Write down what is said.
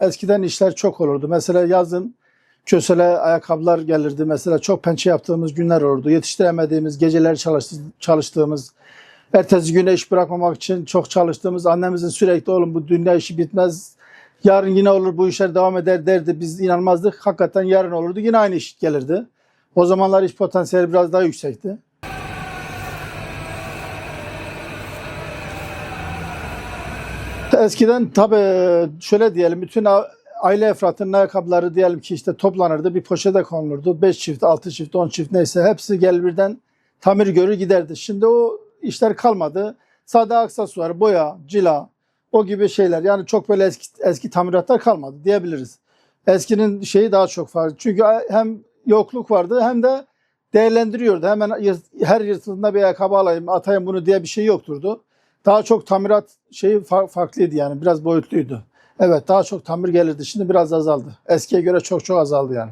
Eskiden işler çok olurdu. Mesela yazın kösele ayakkabılar gelirdi. Mesela çok pençe yaptığımız günler olurdu. Yetiştiremediğimiz, geceleri çalıştı- çalıştığımız, ertesi güne iş bırakmamak için çok çalıştığımız, annemizin sürekli oğlum bu dünya işi bitmez, yarın yine olur bu işler devam eder derdi. Biz inanmazdık. Hakikaten yarın olurdu. Yine aynı iş gelirdi. O zamanlar iş potansiyeli biraz daha yüksekti. Eskiden tabii şöyle diyelim bütün aile efratının ayakkabıları diyelim ki işte toplanırdı bir poşete konulurdu. 5 çift, 6 çift, 10 çift neyse hepsi gelir birden tamir görür giderdi. Şimdi o işler kalmadı. Sade aksesuar, boya, cila o gibi şeyler yani çok böyle eski, eski tamiratlar kalmadı diyebiliriz. Eskinin şeyi daha çok farklı. Çünkü hem yokluk vardı hem de değerlendiriyordu. Hemen her yırtıldığında bir ayakkabı alayım, atayım bunu diye bir şey yokturdu. Daha çok tamirat şeyi farklıydı yani biraz boyutluydu. Evet daha çok tamir gelirdi. Şimdi biraz azaldı. Eskiye göre çok çok azaldı yani.